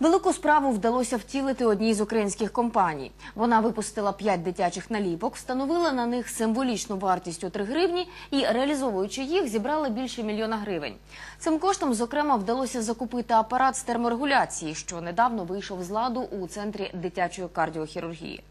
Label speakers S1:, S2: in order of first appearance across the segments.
S1: Велику справу вдалося втілити одній з українських компаній. Вона випустила п'ять дитячих наліпок, встановила на них символічну вартість у 3 гривні і, реалізовуючи їх, зібрала більше мільйона гривень. Цим коштом, зокрема, вдалося закупити апарат з терморегуляції, що недавно вийшов з ладу у центрі дитячої кардіохірургії.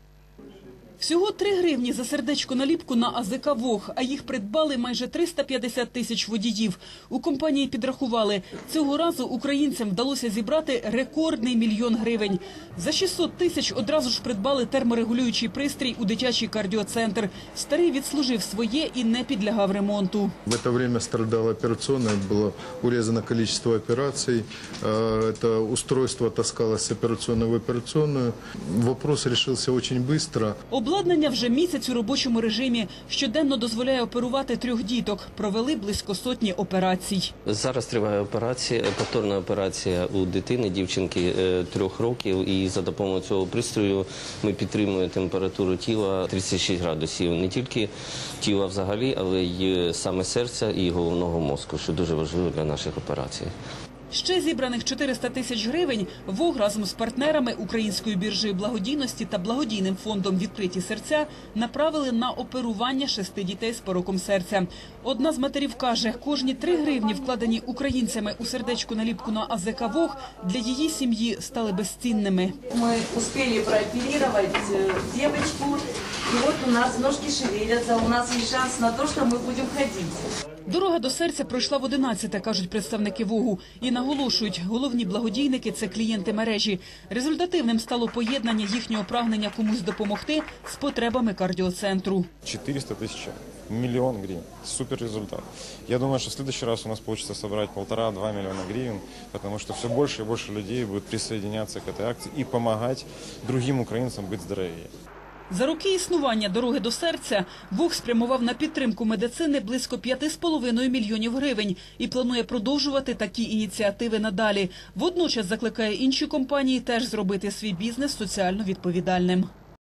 S2: Всього 3 гривні за сердечко наліпку на АЗК «Вог», а їх придбали майже 350 тисяч водіїв. У компанії підрахували, цього разу українцям вдалося зібрати рекордний мільйон гривень. За 600 тисяч одразу ж придбали терморегулюючий пристрій у дитячий кардіоцентр. Старий відслужив своє і не підлягав ремонту.
S3: В это время страдала операционная, было урезано количество операций. Э, Это устройство таскалось с операционной в операционную. Вопрос решился очень быстро.
S2: Обладнання вже місяць у робочому режимі. Щоденно дозволяє оперувати трьох діток. Провели близько сотні операцій.
S4: Зараз триває операція, повторна операція у дитини, дівчинки е, трьох років. І за допомогою цього пристрою ми підтримуємо температуру тіла 36 градусів. Не тільки тіла взагалі, але й саме серця і головного мозку, що дуже важливо для наших операцій.
S2: Ще зібраних 400 тисяч гривень ВОГ разом з партнерами Українською біржею благодійності та благодійним фондом «Відкриті серця» направили на оперування шести дітей з пороком серця. Одна з матерів каже, кожні три гривні, вкладені українцями у сердечку наліпку на АЗК ВОГ, для її сім'ї стали безцінними.
S5: Мы успели прооперировать э, девочку, и вот у нас ножки шевелятся, у нас есть шанс на то, что мы будем ходить.
S2: Дорога до серця пройшла в 11, кажуть представники ВОГу. І наголошують, головні благодійники – це клієнти мережі. Результативним стало поєднання їхнього прагнення комусь допомогти з потребами кардіоцентру.
S6: 400 тысяч, миллион гривен. Супер результат. Я думаю, что в следующий раз у нас получится собрать полтора-два миллиона гривен, потому что все больше и больше людей будет присоединяться к этой акции и помогать другим украинцам быть здоровее.
S2: За роки існування дороги до серця ВОГ спрямував на підтримку медицини близько 5,5 мільйонів гривень і планує продовжувати такі ініціативи надалі. Водночас закликає інші компанії теж зробити свій бізнес соціально відповідальним.